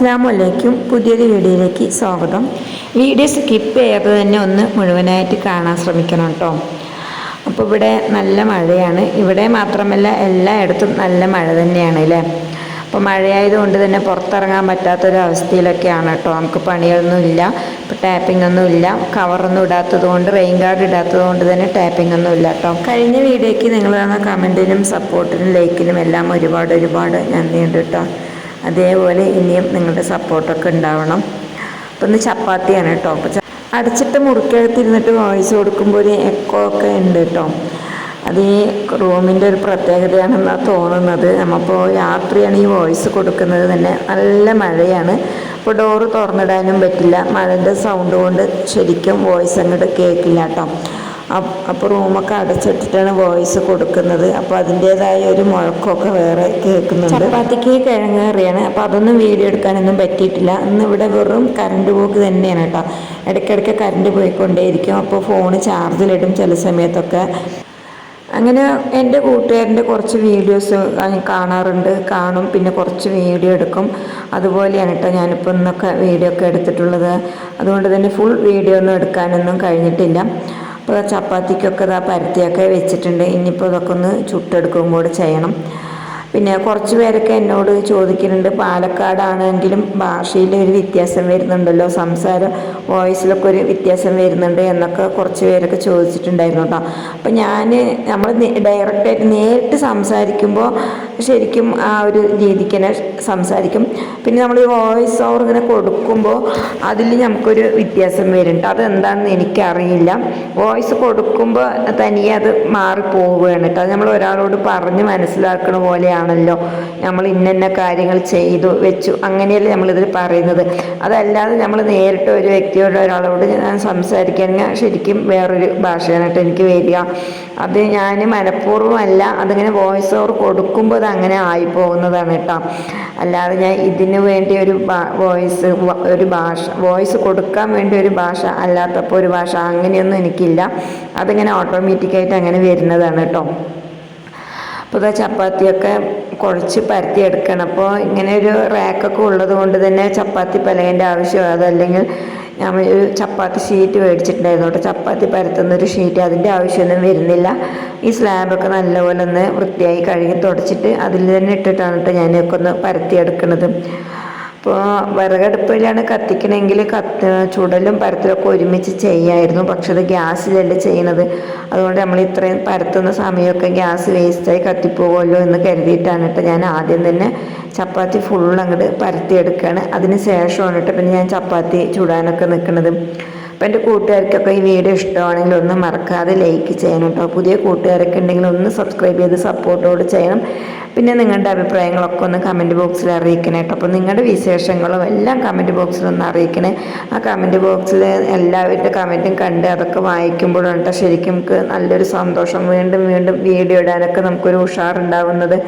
അസ്സാം വലൈക്കും പുതിയൊരു വീഡിയോയിലേക്ക് സ്വാഗതം. വീഡിയോ സ്കിപ്പ് ചെയ്യാതെ തന്നെ ഒന്ന് മുഴുവനായിട്ട് കാണാൻ ശ്രമിക്കണം കേട്ടോ അപ്പോൾ ഇവിടെ നല്ല മഴയാണ്. ഇവിടെ മാത്രമല്ല എല്ലായിടത്തും നല്ല മഴ തന്നെയാണ് അല്ലേ അപ്പോൾ മഴയായതുകൊണ്ട് തന്നെ പുറത്തിറങ്ങാൻ പറ്റാത്തൊരവസ്ഥയിലൊക്കെയാണ് കേട്ടോ നമുക്ക് പണിയൊന്നും ഇല്ല. ഇപ്പോൾ ടാപ്പിംഗ് ഒന്നും ഇല്ല. കവറൊന്നും ഇടാത്തത് കൊണ്ട് റെയിൻ ഗാർഡ് ഇടാത്തത് കൊണ്ട് തന്നെ ടാപ്പിംഗ് ഒന്നും ഇല്ല കേട്ടോ കഴിഞ്ഞ വീഡിയോയ്ക്ക് നിങ്ങൾ തന്ന കമന്റിനും സപ്പോർട്ടിനും ലൈക്കിനും എല്ലാം ഒരുപാട് ഒരുപാട് നന്ദിയുണ്ട് കേട്ടോ അതേപോലെ ഇനിയും നിങ്ങളുടെ സപ്പോർട്ടൊക്കെ ഉണ്ടാവണം. അപ്പം ഇന്ന് ചപ്പാത്തിയാണ് കേട്ടോ അപ്പം അടച്ചിട്ട് മുറിക്കകത്തിരുന്നിട്ട് വോയിസ് കൊടുക്കുമ്പോൾ ഒരു എക്കോ ഒക്കെ ഉണ്ട് കേട്ടോ അത് ഈ റൂമിന്റെ ഒരു പ്രത്യേകതയാണെന്നാണ് തോന്നുന്നത്. നമ്മളിപ്പോൾ രാത്രിയാണ് ഈ വോയിസ് കൊടുക്കുന്നത്. തന്നെ നല്ല മഴയാണ്. അപ്പോൾ ഡോറ് തുറന്നിടാനും പറ്റില്ല. മഴന്റെ സൗണ്ട് കൊണ്ട് ശരിക്കും വോയിസ് അങ്ങോട്ട് കേൾക്കില്ല കേട്ടോ അപ്പോൾ റൂമൊക്കെ അടച്ചിട്ടിട്ടാണ് വോയിസ് കൊടുക്കുന്നത്. അപ്പോൾ അതിന്റേതായ ഒരു മുഴക്കമൊക്കെ വേറെ കേൾക്കുന്നുണ്ട്. ചപ്പാത്തിക്ക് കിഴങ്ങ് കറിയാണ്. അതൊന്നും വീഡിയോ എടുക്കാനൊന്നും പറ്റിയിട്ടില്ല. ഇന്ന് ഇവിടെ വെറും കറണ്ട് പോക്ക് തന്നെയാണ് കേട്ടോ. ഇടയ്ക്കിടയ്ക്ക് കറണ്ട് പോയിക്കൊണ്ടേയിരിക്കും. അപ്പോൾ ഫോൺ ചാർജിലിടും ചില സമയത്തൊക്കെ. അങ്ങനെ എന്റെ കൂട്ടുകാരന്റെ കുറച്ച് വീഡിയോസ് കാണാറുണ്ട്. കാണും. പിന്നെ കുറച്ച് വീഡിയോ എടുക്കും. അതുപോലെയാണ് കേട്ടോ ഞാനിപ്പോൾ ഇന്നൊക്കെ വീഡിയോ ഒക്കെ എടുത്തിട്ടുള്ളത്. അതുകൊണ്ട് തന്നെ ഫുൾ വീഡിയോ ഒന്നും എടുക്കാനൊന്നും കഴിഞ്ഞിട്ടില്ല. അപ്പോൾ ചപ്പാത്തിക്കൊക്കെ ഇതാ പരത്തിയൊക്കെ വെച്ചിട്ടുണ്ട്. ഇനിയിപ്പോൾ ഇതൊക്കെ ഒന്ന് ചുട്ടെടുക്കും കൂടെ ചെയ്യണം. പിന്നെ കുറച്ച് പേരൊക്കെ എന്നോട് ചോദിക്കുന്നുണ്ട് പാലക്കാടാണെങ്കിലും ഭാഷയിൽ ഒരു വ്യത്യാസം വരുന്നുണ്ടല്ലോ സംസാരം വോയിസിലൊക്കെ ഒരു വ്യത്യാസം വരുന്നുണ്ട് എന്നൊക്കെ കുറച്ച് പേരൊക്കെ ചോദിച്ചിട്ടുണ്ടായിരുന്നു കേട്ടോ. അപ്പം ഞാൻ നമ്മൾ ഡയറക്റ്റായിട്ട് നേരിട്ട് സംസാരിക്കുമ്പോൾ ശരിക്കും ആ ഒരു രീതിക്ക് തന്നെ സംസാരിക്കും. പിന്നെ നമ്മൾ ഈ വോയിസ് ഓവർ ഇങ്ങനെ കൊടുക്കുമ്പോൾ അതിൽ നമുക്കൊരു വ്യത്യാസം വരുന്നുണ്ട് അതെന്താണെന്ന് എനിക്കറിയില്ല. വോയിസ് കൊടുക്കുമ്പോൾ തനിയെ അത് മാറിപ്പോവുകയാണ് കേട്ടോ. അത് നമ്മൾ ഒരാളോട് പറഞ്ഞ് മനസ്സിലാക്കണ പോലെയാണല്ലോ നമ്മൾ ഇന്നന്ന കാര്യങ്ങൾ ചെയ്തു വെച്ചു. അങ്ങനെയല്ലേ നമ്മളിതിൽ പറയുന്നത്. അതല്ലാതെ നമ്മൾ നേരിട്ട് ഒരു വ്യക്തിയോട് ഒരാളോട് ഞാൻ സംസാരിക്കാൻ ശരിക്കും വേറൊരു ഭാഷയാണ് കേട്ടോ എനിക്ക് വരിക. അത് ഞാൻ മനഃപൂർവമല്ല അതിങ്ങനെ വോയിസ് ഓവർ കൊടുക്കുമ്പോൾ അങ്ങനെ ആയിപ്പോകുന്നതാണ് കേട്ടോ. അല്ലാതെ ഞാൻ ഇതിനു വേണ്ടി ഒരു വോയിസ് ഒരു ഭാഷ വോയിസ് കൊടുക്കാൻ വേണ്ടി ഒരു ഭാഷ അല്ലാത്തപ്പോൾ ഒരു ഭാഷ അങ്ങനെയൊന്നും എനിക്കില്ല. അതിങ്ങനെ ഓട്ടോമാറ്റിക്കായിട്ട് അങ്ങനെ വരുന്നതാണ് കേട്ടോ. അപ്പോൾ ഇതാ ചപ്പാത്തിയൊക്കെ കുഴച്ച് പരത്തി എടുക്കണം. അപ്പോൾ ഇങ്ങനെ ഒരു റാക്കൊക്കെ ഉള്ളത് കൊണ്ട് തന്നെ ചപ്പാത്തി പലകേന്റെ ആവശ്യം. അതല്ലെങ്കിൽ ഞാൻ ഒരു ചപ്പാത്തി ഷീറ്റ് മേടിച്ചിട്ടുണ്ടായിരുന്നു. കേട്ടോ ചപ്പാത്തി പരത്തുന്ന ഒരു ഷീറ്റ് അതിന്റെ ആവശ്യമൊന്നും വരുന്നില്ല. ഈ സ്ലാബൊക്കെ നല്ലപോലെ ഒന്ന് വൃത്തിയായി കഴുകി തുടച്ചിട്ട് അതിൽ തന്നെ ഇട്ടിട്ടാണ് കേട്ടോ ഞാനൊക്കെ ഒന്ന് പരത്തിയെടുക്കുന്നത് അപ്പോൾ വിറകടുപ്പിലാണ് കത്തിക്കണമെങ്കിൽ കത്ത് ചുടലും പരത്തലൊക്കെ ഒരുമിച്ച് ചെയ്യായിരുന്നു. പക്ഷെ അത് ഗ്യാസിലല്ല ചെയ്യണത് അതുകൊണ്ട് നമ്മൾ ഇത്രയും പരത്തുന്ന സമയമൊക്കെ ഗ്യാസ് വേസ്റ്റായി കത്തിപ്പോകുമല്ലോ എന്ന് കരുതിയിട്ടാണ് കേട്ടോ ഞാൻ ആദ്യം തന്നെ ചപ്പാത്തി ഫുൾ അങ്ങോട്ട് പരത്തിയെടുക്കുകയാണ്. അതിന് ശേഷമാണ് കേട്ടോ പിന്നെ ഞാൻ ചപ്പാത്തി ചുടാനൊക്കെ നിൽക്കുന്നത്. അപ്പം എന്റെ കൂട്ടുകാർക്കൊക്കെ ഈ വീഡിയോ ഇഷ്ടമാണെങ്കിൽ ഒന്ന് മറക്കാതെ ലൈക്ക് ചെയ്യണം കേട്ടോ. പുതിയ കൂട്ടുകാരൊക്കെ ഉണ്ടെങ്കിൽ ഒന്ന് സബ്സ്ക്രൈബ് ചെയ്ത് സപ്പോർട്ടോട് ചെയ്യണം. പിന്നെ നിങ്ങളുടെ അഭിപ്രായങ്ങളൊക്കെ ഒന്ന് കമന്റ് ബോക്സിൽ അറിയിക്കണേ കേട്ടോ. അപ്പോൾ നിങ്ങളുടെ വിശേഷങ്ങളും എല്ലാം കമന്റ് ബോക്സിൽ ഒന്ന് അറിയിക്കണേ. ആ കമന്റ് ബോക്സിൽ എല്ലാവരുടെ കമന്റും കണ്ട് അതൊക്കെ വായിക്കുമ്പോഴാണ് കേട്ടോ ശരിക്കും നമുക്ക് നല്ലൊരു സന്തോഷം. വീണ്ടും വീണ്ടും വീഡിയോ ഇടാനൊക്കെ നമുക്കൊരു ഉഷാറുണ്ടാവുന്നത്.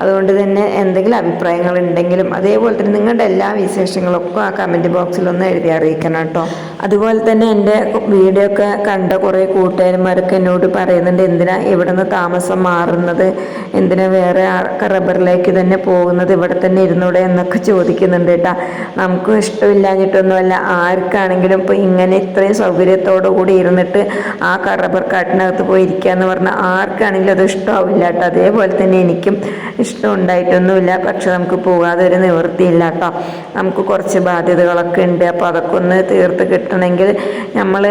അതുകൊണ്ട് തന്നെ എന്തെങ്കിലും അഭിപ്രായങ്ങൾ ഉണ്ടെങ്കിലും അതേപോലെ തന്നെ നിങ്ങളുടെ എല്ലാ വിശേഷങ്ങളൊക്കെ ആ കമന്റ് ബോക്സിൽ ഒന്ന് എഴുതി അറിയിക്കണം കേട്ടോ. അതുപോലെ തന്നെ എന്റെ വീഡിയോ ഒക്കെ കണ്ട കുറേ കൂട്ടുകാരന്മാരൊക്കെ എന്നോട് പറയുന്നുണ്ട് എന്തിനാ ഇവിടെ നിന്ന് താമസം മാറുന്നത്? എന്തിനാ വേറെ റബ്ബറിലേക്ക് തന്നെ പോകുന്നത്? ഇവിടെ തന്നെ ഇരുന്നൂടെ? എന്നൊക്കെ ചോദിക്കുന്നുണ്ട് കേട്ടോ. നമുക്ക് ഇഷ്ടമില്ലാഞ്ഞിട്ടൊന്നുമല്ല. ആർക്കാണെങ്കിലും ഇപ്പോൾ ഇങ്ങനെ ഇത്രയും സൗകര്യത്തോടു കൂടി ഇരുന്നിട്ട് ആ റബ്ബർ കാട്ടിനകത്ത് പോയി ഇരിക്കുക എന്ന് പറഞ്ഞാൽ ആർക്കാണെങ്കിലും അത് ഇഷ്ടമാവില്ല കേട്ടോ. അതേപോലെ തന്നെ എനിക്കും ഇഷ്ടം ഉണ്ടായിട്ടൊന്നുമില്ല പക്ഷെ നമുക്ക് പോകാതെ ഒരു നിവൃത്തിയില്ല കേട്ടോ. നമുക്ക് കുറച്ച് ബാധ്യതകളൊക്കെ ഉണ്ട്. അപ്പോൾ അതൊക്കെ ഒന്ന് തീർത്ത് കിട്ടണമെങ്കിൽ നമ്മൾ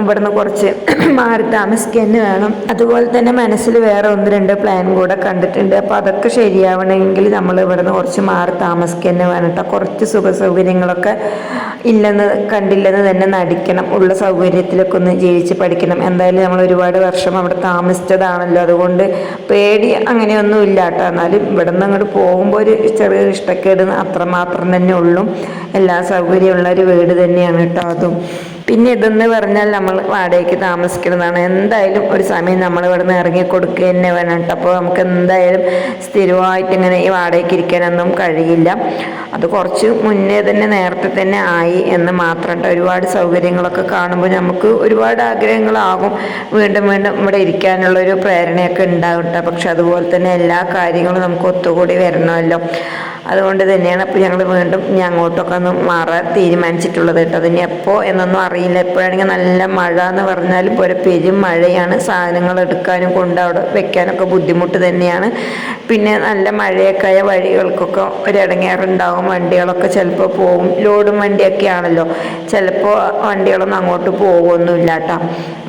ഇവിടുന്ന് കുറച്ച് മാറി താമസിക്കുക വേണം. അതുപോലെ തന്നെ മനസ്സിൽ വേറെ ഒന്ന് രണ്ട് പ്ലാൻ കൂടെ കണ്ടിട്ടുണ്ട്. അപ്പോൾ അതൊക്കെ ശരിയാവണമെങ്കിൽ നമ്മൾ ഇവിടുന്ന് കുറച്ച് മാറി താമസിക്കുക വേണം കേട്ടോ. കുറച്ച് സുഖ സൗകര്യങ്ങളൊക്കെ ഇല്ലെന്ന് കണ്ടില്ലെന്ന് തന്നെ നടിക്കണം. ഉള്ള സൗകര്യത്തിലൊക്കെ ഒന്ന് ജീവിച്ച് പഠിക്കണം. എന്തായാലും നമ്മൾ ഒരുപാട് വർഷം അവിടെ താമസിച്ചതാണല്ലോ. അതുകൊണ്ട് പേടി അങ്ങനെയൊന്നും ഇല്ല കേട്ടോ. എന്നാലും ഇവിടെ നിന്ന് അങ്ങോട്ട് പോകുമ്പോൾ ഒരു ചെറിയ ഇഷ്ടക്കേട് അത്രമാത്രം തന്നെ ഉള്ളൂ. എല്ലാ സൗകര്യമുള്ള ഒരു വീട് തന്നെയാണ് കേട്ടോ അതും. പിന്നെ ഇതെന്ന് പറഞ്ഞാൽ നമ്മൾ വാടകയ്ക്ക് താമസിക്കുന്നതാണ്. എന്തായാലും ഒരു സമയം നമ്മൾ ഇവിടെ നിന്ന് ഇറങ്ങി കൊടുക്കുക തന്നെ വേണം കേട്ടോ അപ്പോൾ നമുക്ക് എന്തായാലും സ്ഥിരമായിട്ട് ഇങ്ങനെ ഈ വാടകയ്ക്ക് ഇരിക്കാനൊന്നും കഴിയില്ല. അത് കുറച്ച് മുന്നേ തന്നെ നേരത്തെ തന്നെ ആയി എന്ന് മാത്രം ഒരുപാട് സൗകര്യങ്ങളൊക്കെ കാണുമ്പോൾ നമുക്ക് ഒരുപാട് ആഗ്രഹങ്ങളാകും വീണ്ടും വീണ്ടും ഇവിടെ ഇരിക്കാനുള്ളൊരു പ്രേരണയൊക്കെ ഉണ്ടാവും കേട്ടോ പക്ഷെ അതുപോലെ തന്നെ എല്ലാ കാര്യങ്ങളും നമുക്ക് ഒത്തുകൂടി വരണമല്ലോ. അതുകൊണ്ട് തന്നെയാണ് അപ്പോൾ ഞങ്ങൾ വീണ്ടും ഇനി അങ്ങോട്ടൊക്കെ ഒന്ന് മാറാൻ തീരുമാനിച്ചിട്ടുള്ളത് കേട്ടോ. അതിന് എപ്പോൾ എന്നൊന്നും അറിയില്ല. എപ്പോഴാണെങ്കിൽ നല്ല മഴ എന്ന് പറഞ്ഞാലും ഒരു പെരും മഴയാണ്. സാധനങ്ങൾ എടുക്കാനും കൊണ്ട് അവിടെ വെക്കാനൊക്കെ ബുദ്ധിമുട്ട് തന്നെയാണ്. പിന്നെ നല്ല മഴയൊക്കെ ആയ വഴികൾക്കൊക്കെ ഒരിടങ്ങേറുണ്ടാവും. വണ്ടികളൊക്കെ ചിലപ്പോൾ പോകും ലോഡും വണ്ടിയൊക്കെ ആണല്ലോ. ചിലപ്പോൾ വണ്ടികളൊന്നും അങ്ങോട്ട് പോകുമൊന്നുമില്ല കേട്ടോ.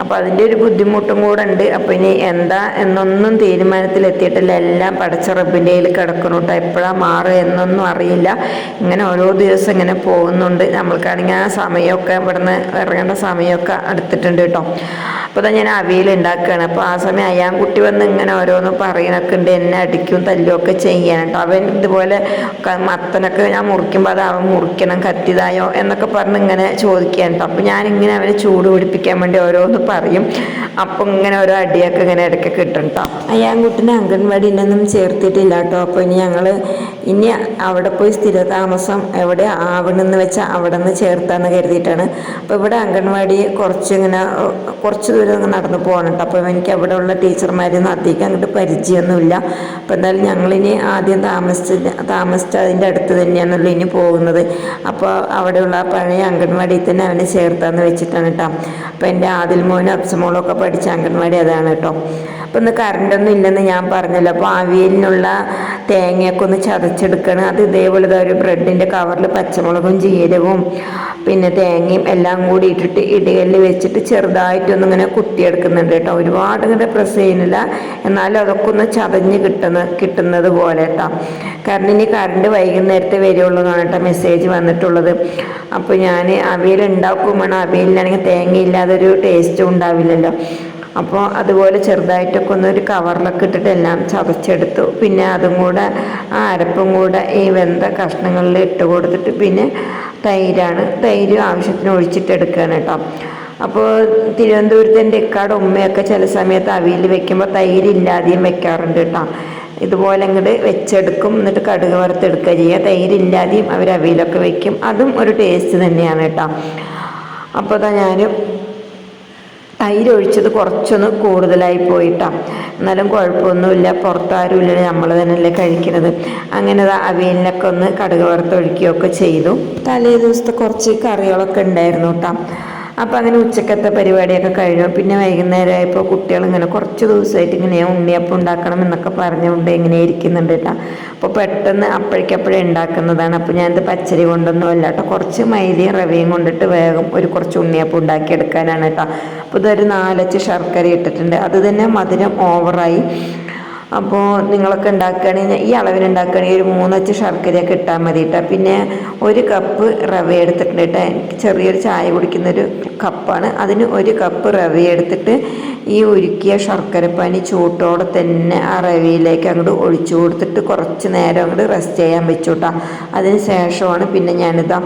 അപ്പോൾ അതിന്റെ ഒരു ബുദ്ധിമുട്ടും കൂടെ ഉണ്ട്. അപ്പോൾ ഇനി എന്താ എന്നൊന്നും തീരുമാനത്തിലെത്തിയിട്ടില്ല. എല്ലാം പടച്ച റബ്ബിന്റെ കിടക്കണം കേട്ടോ. എപ്പോഴാണ് മാറുക എന്നൊന്നും അറിയില്ല. ഇങ്ങനെ ഓരോ ദിവസം ഇങ്ങനെ പോകുന്നുണ്ട്. നമ്മൾക്കാണെങ്കിൽ ആ സമയമൊക്കെ ഇവിടുന്ന് ഇറങ്ങേണ്ട സമയമൊക്കെ അടുത്തിട്ടുണ്ട് കേട്ടോ. അപ്പോൾ തന്നെ ഞാൻ അവിയൽ ഉണ്ടാക്കുകയാണ്. അപ്പോൾ ആ സമയം അയാൻ കുട്ടി വന്ന് ഇങ്ങനെ ഓരോന്ന് പറയണൊക്കെ ഉണ്ട്. എന്നെ അടിക്കും തല്ലുമൊക്കെ ചെയ്യാൻ കേട്ടോ. അവൻ ഇതുപോലെ മത്തനൊക്കെ ഞാൻ മുറിക്കുമ്പോൾ അത് അവൻ മുറിക്കണം കത്തിയതായോ എന്നൊക്കെ പറഞ്ഞ് ഇങ്ങനെ ചോദിക്കാൻ കേട്ടോ. അപ്പോൾ ഞാനിങ്ങനെ അവനെ ചൂട് പിടിപ്പിക്കാൻ വേണ്ടി ഓരോന്ന് പറയും. അപ്പം ഇങ്ങനെ ഓരോ അടിയൊക്കെ ഇങ്ങനെ ഇടയ്ക്ക് കിട്ടും കേട്ടോ. അയ്യാൻകുട്ടിനെ അംഗൻവാടിയിലൊന്നും ചേർത്തിട്ടില്ല കേട്ടോ. അപ്പോൾ ഇനി ഞങ്ങൾ ഇനി അവിടെ പോയി സ്ഥിരതാമസം എവിടെ? ആവണമെന്ന് വെച്ചാൽ അവിടെ നിന്ന് ചേർത്താന്ന് കരുതിയിട്ടാണ്. അപ്പോൾ ഇവിടെ അംഗൻവാടി കുറച്ച് ഇങ്ങനെ കുറച്ച് ദൂരം ഇങ്ങനെ നടന്ന് പോകണം അപ്പോൾ എനിക്ക് അവിടെ ഉള്ള ടീച്ചർമാരൊന്നും അധികം അങ്ങോട്ട് പരിചയമൊന്നുമില്ല. അപ്പോൾ എന്തായാലും ഞങ്ങളിനി ആദ്യം താമസിച്ച അതിന്റെ അടുത്ത് തന്നെയാണല്ലോ ഇനി പോകുന്നത്. അപ്പോൾ അവിടെയുള്ള പഴയ അംഗൻവാടിയിൽ തന്നെ അവനെ ചേർത്താന്ന് വെച്ചിട്ടാണ് കേട്ടോ. അപ്പോൾ എന്റെ ആദിൽ മോനും അപ്സമോളും ഒക്കെ പഠിച്ച അംഗൻവാടി അതാണ് കേട്ടോ. അപ്പോൾ ഇന്ന് കറണ്ടൊന്നും ഇല്ലെന്ന് ഞാൻ പറഞ്ഞല്ലോ. അപ്പോൾ അവിയലിനുള്ള തേങ്ങയൊക്കെ ഒന്ന് ചതച്ചെടുക്കണം. അത് ഇതേപോലെ ഒരു ബ്രെഡിന്റെ കവറിൽ പച്ചമുളകും ജീരകവും പിന്നെ തേങ്ങയും എല്ലാം കൂടി ഇട്ടിട്ട് ഇടയിൽ വെച്ചിട്ട് ചെറുതായിട്ടൊന്നും ഇങ്ങനെ കുത്തിയെടുക്കുന്നുണ്ട് കേട്ടോ. ഒരുപാട് ഇങ്ങനെ പ്രസ് ചെയ്യുന്നില്ല. എന്നാലും അതൊക്കെ ഒന്ന് ചതഞ്ഞ് കിട്ടുന്ന കിട്ടുന്നത് പോലെ കേട്ടോ. കാരണം ഇനി കറണ്ട് വൈകുന്നേരത്തെ എന്നാണ് കേട്ടോ മെസ്സേജ് വന്നിട്ടുള്ളത്. അപ്പോൾ ഞാൻ അവിയൽ ഉണ്ടാക്കും വേണം അവിയലിലാണെങ്കിൽ തേങ്ങയില്ലാതെ ഒരു ടേസ്റ്റും ഉണ്ടാവില്ലല്ലോ. അപ്പോൾ അതുപോലെ ചെറുതായിട്ടൊക്കെ ഒന്ന് ഒരു കവറിലൊക്കെ ഇട്ടിട്ട് എല്ലാം ചതച്ചെടുത്തു. പിന്നെ അതും കൂടെ ആ അരപ്പും കൂടെ ഈ വെന്ത കഷ്ണങ്ങളിൽ ഇട്ട് കൊടുത്തിട്ട് പിന്നെ തൈരാണ്. തൈര് ആവശ്യത്തിന് ഒഴിച്ചിട്ടെടുക്കുകയാണ് കേട്ടോ. അപ്പോൾ തിരുവനന്തപുരത്ത് എന്റെ ഇക്കാട് ഉമ്മയൊക്കെ ചില സമയത്ത് അവിയിൽ വെക്കുമ്പോൾ തൈരില്ലാതെയും വെക്കാറുണ്ട് കേട്ടോ. ഇതുപോലെ ഇങ്ങോട്ട് വെച്ചെടുക്കും എന്നിട്ട് കടുക് വറുത്തെടുക്കുക ചെയ്യുക. തൈരില്ലാതെയും അവർ അവിയിലൊക്കെ വെക്കും. അതും ഒരു ടേസ്റ്റ് തന്നെയാണ് കേട്ടോ. അപ്പോൾ അതാ ഞാൻ തൈര് ഒഴിച്ചത് കുറച്ചൊന്ന് കൂടുതലായി പോയിട്ടാ. എന്നാലും കുഴപ്പമൊന്നുമില്ല. പുറത്താരും ഇല്ല നമ്മൾ തന്നെയല്ലേ കഴിക്കുന്നത്. അങ്ങനെ ദാ അവിയലിനൊക്കെ ഒന്ന് കടുക് വറുത്തൊഴിക്കുകയൊക്കെ ചെയ്തു. തലേ ദിവസത്തെ കുറച്ച് കറികളൊക്കെ ഉണ്ടായിരുന്നു കേട്ടോ. അപ്പോൾ അങ്ങനെ ഉച്ചക്കത്തെ പരിപാടിയൊക്കെ കഴിഞ്ഞു. പിന്നെ വൈകുന്നേരം ആയപ്പോൾ കുട്ടികൾ ഇങ്ങനെ കുറച്ച് ദിവസമായിട്ട് ഇങ്ങനെ ഉണ്ണിയപ്പം ഉണ്ടാക്കണം എന്നൊക്കെ പറഞ്ഞുകൊണ്ട് ഇങ്ങനെ ഇരിക്കുന്നുണ്ട് കേട്ടോ. അപ്പോൾ പെട്ടെന്ന് അപ്പോഴേക്കപ്പോഴേ ഉണ്ടാക്കുന്നതാണ്. അപ്പോൾ ഞാനിത് പച്ചരി കൊണ്ടൊന്നും അല്ല കേട്ടോ. കുറച്ച് മൈലിയും റവയും കൊണ്ടിട്ട് വേഗം ഒരു കുറച്ച് ഉണ്ണിയപ്പം ഉണ്ടാക്കിയെടുക്കാനാണ് കേട്ടോ. അപ്പോൾ ഇതൊരു നാലച്ച് ശർക്കര ഇട്ടിട്ടുണ്ട്. അത് തന്നെ മധുരം ഓവറായി അപ്പോൾ നിങ്ങളൊക്കെ ഉണ്ടാക്കുകയാണെങ്കിൽ ഈ അളവിന് ഉണ്ടാക്കുകയാണെങ്കിൽ ഒരു മൂന്നച്ച് ശർക്കരയൊക്കെ ഇട്ടാൽ മതി കേട്ടോ പിന്നെ ഒരു കപ്പ് റവ എടുത്തിട്ടുണ്ട് കേട്ടോ എനിക്ക് ചെറിയൊരു ചായ കുടിക്കുന്നൊരു കപ്പാണ് അതിന് ഒരു കപ്പ് റവ എടുത്തിട്ട് ഈ ഉരുക്കിയ ശർക്കരപ്പാനി ചൂട്ടോടെ തന്നെ ആ റവയിലേക്ക് അങ്ങോട്ട് ഒഴിച്ചു കൊടുത്തിട്ട് കുറച്ച് നേരം അങ്ങോട്ട് റെസ്റ്റ് ചെയ്യാൻ വെച്ചു കേട്ടോ അതിന് ശേഷമാണ് പിന്നെ ഞാനിതാ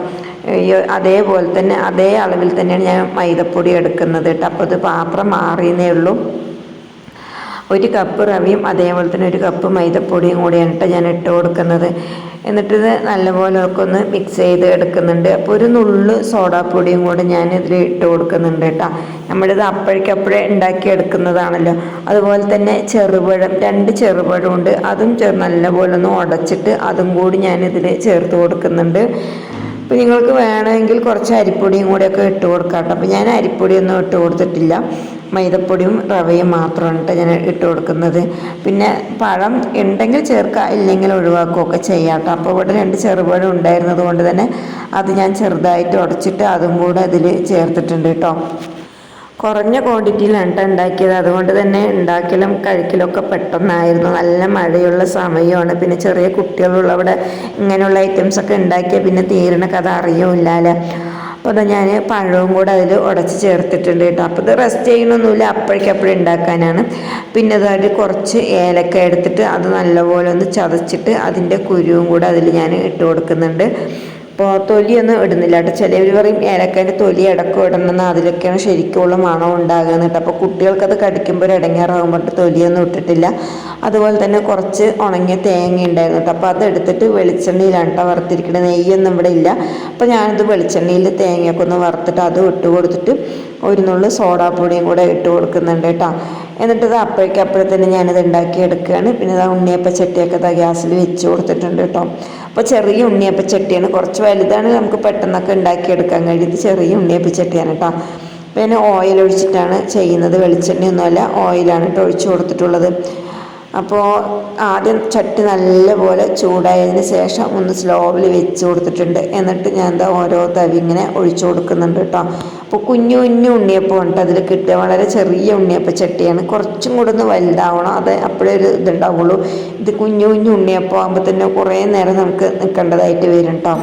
അതേപോലെ തന്നെ അതേ അളവിൽ തന്നെയാണ് ഞാൻ മൈദപ്പൊടി എടുക്കുന്നത് കേട്ടോ അപ്പോൾ ഇത് പാത്രം മാറിയെന്നേ ഉള്ളൂ. ഒരു കപ്പ് റവിയും അതേപോലെ തന്നെ ഒരു കപ്പ് മൈദപ്പൊടിയും കൂടിയാണ് കേട്ടോ ഞാൻ ഇട്ട് കൊടുക്കുന്നത്. എന്നിട്ടിത് നല്ലപോലെ ഒക്കെ ഒന്ന് മിക്സ് ചെയ്ത് എടുക്കുന്നുണ്ട്. അപ്പോൾ ഒരു നുള്ള് സോഡാപ്പൊടിയും കൂടെ ഞാൻ ഇതിൽ ഇട്ട് കൊടുക്കുന്നുണ്ട് കേട്ടോ നമ്മളിത് അപ്പോഴേക്കപ്പോഴേ ഉണ്ടാക്കി എടുക്കുന്നതാണല്ലോ. അതുപോലെ തന്നെ ചെറുപഴം രണ്ട് ചെറുപഴമുണ്ട് അതും ചെറു നല്ലപോലെ ഒന്ന് ഉടച്ചിട്ട് അതും കൂടി ഞാനിതിൽ ചേർത്ത് കൊടുക്കുന്നുണ്ട്. അപ്പോൾ നിങ്ങൾക്ക് വേണമെങ്കിൽ കുറച്ച് അരിപ്പൊടിയും കൂടെയൊക്കെ ഇട്ട് കൊടുക്കാം കേട്ടോ അപ്പോൾ ഞാൻ അരിപ്പൊടിയൊന്നും ഇട്ട് കൊടുത്തിട്ടില്ല. മൈദപ്പൊടിയും റവയും മാത്രമാണ് കേട്ടോ ഞാൻ ഇട്ട് കൊടുക്കുന്നത്. പിന്നെ പഴം ഉണ്ടെങ്കിൽ ചേർക്കുക ഇല്ലെങ്കിൽ ഒഴിവാക്കുകയൊക്കെ ചെയ്യാം കേട്ടോ. അപ്പോൾ ഇവിടെ രണ്ട് ചെറുപഴം ഉണ്ടായിരുന്നത് കൊണ്ട് തന്നെ അത് ഞാൻ ചെറുതായിട്ട് ഉടച്ചിട്ട് അതും കൂടെ അതിൽ ചേർത്തിട്ടുണ്ട് കേട്ടോ. കുറഞ്ഞ ക്വാണ്ടിറ്റിയിലാണ് കേട്ടോ ഉണ്ടാക്കിയത്. അതുകൊണ്ട് തന്നെ ഉണ്ടാക്കലും കഴിക്കലൊക്കെ പെട്ടെന്നായിരുന്നു. നല്ല മഴയുള്ള സമയമാണ്. പിന്നെ ചെറിയ കുട്ടികളുള്ളവിടെ ഇങ്ങനെയുള്ള ഐറ്റംസൊക്കെ ഉണ്ടാക്കിയാൽ പിന്നെ തീരണ കഥ അറിയൂല്ലാല്ലേ? അപ്പോൾ അതാ ഞാൻ പഴവും കൂടെ അതിൽ ഉടച്ച് ചേർത്തിട്ടുണ്ട് കേട്ടോ അപ്പോൾ ഇത് റെസ്റ്റ് ചെയ്യണമൊന്നുമില്ല അപ്പോഴേക്കപ്പോഴും ഉണ്ടാക്കാനാണ്. പിന്നെ അതായത് കുറച്ച് ഏലക്ക എടുത്തിട്ട് അത് നല്ലപോലെ ഒന്ന് ചതച്ചിട്ട് അതിന്റെ കുരുവും കൂടെ അതിൽ ഞാൻ ഇട്ട് കൊടുക്കുന്നുണ്ട്. അപ്പോൾ തൊലിയൊന്നും ഇടുന്നില്ല കേട്ടോ. ചിലവർ പറയും ഏലക്കാന്റെ തൊലി ഇടക്കും ഇടണമെന്ന് അതിലൊക്കെയാണ് ശരിക്കുള്ള മണം ഉണ്ടാകുന്നത് കേട്ടോ. അപ്പോൾ കുട്ടികൾക്കത് കടിക്കുമ്പോൾ ഒരു ഇടങ്ങാറാകുമ്പോൾ തൊലിയൊന്നും ഇട്ടിട്ടില്ല. അതുപോലെ തന്നെ കുറച്ച് ഉണങ്ങിയ തേങ്ങ ഉണ്ടായിരുന്നു കേട്ടോ. അപ്പോൾ അതെടുത്തിട്ട് വെളിച്ചെണ്ണയിലാണ് കേട്ടോ വറുത്തിരിക്കുന്നത്. നെയ്യൊന്നും ഇവിടെ ഇല്ല. അപ്പോൾ ഞാനിത് വെളിച്ചെണ്ണയിൽ തേങ്ങയൊക്കെ ഒന്ന് വറുത്തിട്ട് അത് ഇട്ട് കൊടുത്തിട്ട് ഒരു നുള്ളു സോഡാപ്പൊടിയും കൂടെ ഇട്ട് കൊടുക്കുന്നുണ്ട് കേട്ടോ. എന്നിട്ട് ഇത് അപ്പോഴേക്കപ്പോഴെ തന്നെ ഞാനിത് ഉണ്ടാക്കി എടുക്കുകയാണ് പിന്നെ ഇത് ഉണ്ണിയപ്പ ചട്ടിയൊക്കെ ഗ്യാസിൽ വെച്ച് കൊടുത്തിട്ടുണ്ട് കേട്ടോ. അപ്പോൾ ചെറിയ ഉണ്ണിയപ്പ ചട്ടിയാണ്. കുറച്ച് വലുതാണ് നമുക്ക് പെട്ടെന്നൊക്കെ ഉണ്ടാക്കിയെടുക്കാൻ കഴിയുന്നത്. ചെറിയ ഉണ്ണിയപ്പ ചട്ടിയാണ് കേട്ടോ പിന്നെ ഓയിൽ ഒഴിച്ചിട്ടാണ് ചെയ്യുന്നത്. വെളിച്ചെണ്ണയൊന്നുമല്ല ഓയിലാണ് കേട്ടോ ഒഴിച്ചു കൊടുത്തിട്ടുള്ളത്. അപ്പോൾ ആദ്യം ചട്ടി നല്ലപോലെ ചൂടായതിന് ശേഷം ഒന്ന് സ്ലോവിൽ വെച്ച് കൊടുത്തിട്ടുണ്ട്. എന്നിട്ട് ഞാൻ എന്താ ഓരോ തവി ഇങ്ങനെ ഒഴിച്ചു കൊടുക്കുന്നുണ്ട് കേട്ടോ. അപ്പോൾ കുഞ്ഞു കുഞ്ഞു ഉണ്ണിയപ്പം ഉണ്ട്. അതിൽ കിട്ടുക വളരെ ചെറിയ ഉണ്ണിയപ്പ ചട്ടിയാണ്. കുറച്ചും കൂടെ ഒന്ന് വലുതാവണം. അത് അപ്പോഴേ ഒരു ഇതുണ്ടാവുള്ളൂ. ഇത് കുഞ്ഞു കുഞ്ഞു ഉണ്ണിയപ്പം ആകുമ്പോൾ തന്നെ കുറേ നേരം നമുക്ക് നിൽക്കേണ്ടതായിട്ട് വരും കേട്ടോ.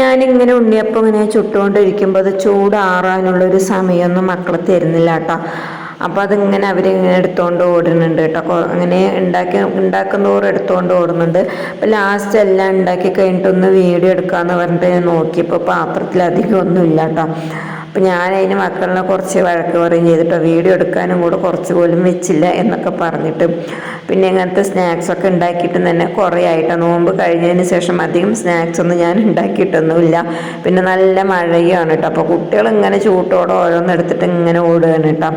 ഞാനിങ്ങനെ ഉണ്ണിയപ്പം ഇങ്ങനെ ചുട്ടുകൊണ്ടിരിക്കുമ്പോൾ അത് ചൂടാറാനുള്ളൊരു സമയമൊന്നും മക്കൾ തരുന്നില്ല കേട്ടോ. അപ്പോൾ അതിങ്ങനെ അവരിങ്ങനെ എടുത്തുകൊണ്ട് ഓടുന്നുണ്ട് കേട്ടോ. അങ്ങനെ ഉണ്ടാക്കി ഉണ്ടാക്കുന്നതോറും എടുത്തുകൊണ്ട് ഓടുന്നുണ്ട്. അപ്പോൾ ലാസ്റ്റ് എല്ലാം ഉണ്ടാക്കി കഴിഞ്ഞിട്ടൊന്ന് വീഡിയോ എടുക്കാമെന്ന് പറഞ്ഞിട്ട് ഞാൻ നോക്കിയപ്പോൾ പാത്രത്തിൽ അധികം ഒന്നും ഇല്ല കേട്ടോ. അപ്പം ഞാൻ അതിന് മക്കളിനെ കുറച്ച് വഴക്ക് പറയും ചെയ്തിട്ടോ. വീഡിയോ എടുക്കാനും കൂടെ കുറച്ച് പോലും വെച്ചില്ല എന്നൊക്കെ പറഞ്ഞിട്ട്. പിന്നെ ഇങ്ങനത്തെ സ്നാക്സ് ഒക്കെ ഉണ്ടാക്കിയിട്ട് തന്നെ കുറേ ആയിട്ട്. നോമ്പ് കഴിഞ്ഞതിന് ശേഷം അധികം സ്നാക്സ് ഒന്നും ഞാൻ ഉണ്ടാക്കിയിട്ടൊന്നുമില്ല. പിന്നെ നല്ല മഴയാണ് കേട്ടോ. അപ്പോൾ കുട്ടികൾ ഇങ്ങനെ ചൂട്ടോടെ ഓരോന്നെടുത്തിട്ട് ഇങ്ങനെ ഓടുകയാണ് കേട്ടോ.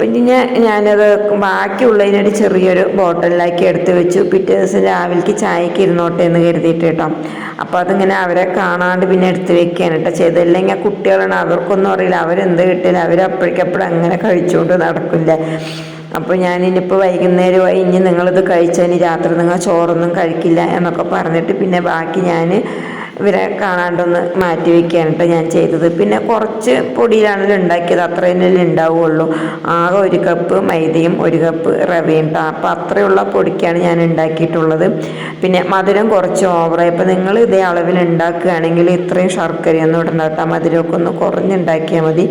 പിന്നെ ഞാനത് ബാക്കിയുള്ളതിനൊരു ചെറിയൊരു ബോട്ടിലാക്കി എടുത്ത് വെച്ചു. പിറ്റേ ദിവസം രാവിലേക്ക് ചായക്ക് ഇരുന്നോട്ടെ എന്ന് കരുതിയിട്ട് കേട്ടോ. അപ്പോൾ അതിങ്ങനെ അവരെ കാണാണ്ട് പിന്നെ എടുത്ത് വെക്കുകയാണ് കേട്ടോ ചെയ്തല്ലെങ്കിൽ ആ കുട്ടികളാണ് അവർക്കൊന്നും അറിയില്ല. അവരെന്ത് കിട്ടില്ല അവരപ്പോഴേക്കപ്പോഴും അങ്ങനെ കഴിച്ചുകൊണ്ട് നടക്കില്ല. അപ്പോൾ ഞാനിനിപ്പോൾ വൈകുന്നേരമായി ഇനി നിങ്ങളിത് കഴിച്ചാൽ രാത്രി നിങ്ങൾ ചോറൊന്നും കഴിക്കില്ല എന്നൊക്കെ പറഞ്ഞിട്ട് പിന്നെ ബാക്കി ഞാൻ ഇവരെ കാണാണ്ടൊന്ന് മാറ്റി വെക്കുകയാണ് കേട്ടോ ഞാൻ ചെയ്തത്. പിന്നെ കുറച്ച് പൊടിയിലാണല്ലോ ഉണ്ടാക്കിയത്. അത്ര തന്നെ ഉണ്ടാവുകയുള്ളൂ ആകെ ഒരു കപ്പ് മൈദയും ഒരു കപ്പ് റവയും അപ്പോൾ അത്രയുള്ള പൊടിക്കാണ് ഞാൻ ഉണ്ടാക്കിയിട്ടുള്ളത്. പിന്നെ മധുരം കുറച്ച് ഓവറായി അപ്പോൾ നിങ്ങൾ ഇതേ അളവിൽ ഉണ്ടാക്കുകയാണെങ്കിൽ ഇത്രയും ശർക്കരയൊന്നും ഇടണ്ട കേട്ടോ മധുരമൊക്കെ ഒന്ന് കുറഞ്ഞുണ്ടാക്കിയാൽ മതി.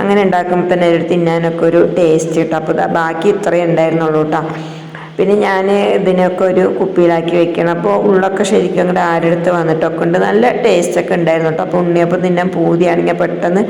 അങ്ങനെ ഉണ്ടാക്കുമ്പോൾ തന്നെ ഒരു തിന്നാനൊക്കെ ഒരു ടേസ്റ്റ് കിട്ടും അപ്പോൾ ബാക്കി ഇത്രയേ ഉണ്ടായിരുന്നുള്ളൂ കേട്ടോ പിന്നെ ഞാൻ ഇതിനൊക്കെ ഒരു കുപ്പിയിലാക്കി വെക്കണം. അപ്പോൾ ഉള്ളൊക്കെ ശരിക്കും അങ്ങോട്ട് ആരെടുത്ത് വന്നിട്ടൊക്കെ ഉണ്ട്. നല്ല ടേസ്റ്റ് ഒക്കെ ഉണ്ടായിരുന്നു കേട്ടോ അപ്പോൾ ഉണ്ണിയപ്പം തിന്നാൻ പൂതിയാണെങ്കിൽ പെട്ടെന്ന്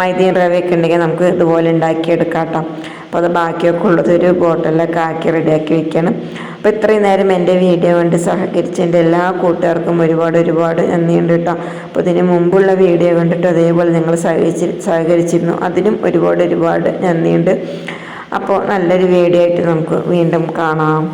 മൈദയും റവയൊക്കെ ഉണ്ടെങ്കിൽ നമുക്ക് ഇതുപോലെ ഉണ്ടാക്കിയെടുക്കാം കേട്ടോ അപ്പോൾ അത് ബാക്കിയൊക്കെ ഉള്ളത് ഒരു ബോട്ടിലൊക്കെ ആക്കി റെഡിയാക്കി വെക്കണം. അപ്പോൾ ഇത്രയും നേരം എന്റെ വീഡിയോ കൊണ്ട് സഹകരിച്ച എന്റെ എല്ലാ കൂട്ടുകാർക്കും ഒരുപാട് ഒരുപാട് നന്ദിയുണ്ട് കേട്ടോ അപ്പോൾ ഇതിന് മുമ്പുള്ള വീഡിയോ കണ്ടിട്ട് അതേപോലെ നിങ്ങൾ സഹകരിച്ച് സഹകരിച്ചിരുന്നു. അതിനും ഒരുപാട് ഒരുപാട് നന്ദിയുണ്ട്. അപ്പോൾ നല്ലൊരു വീഡിയോ ആയിട്ട് നമുക്ക് വീണ്ടും കാണാം.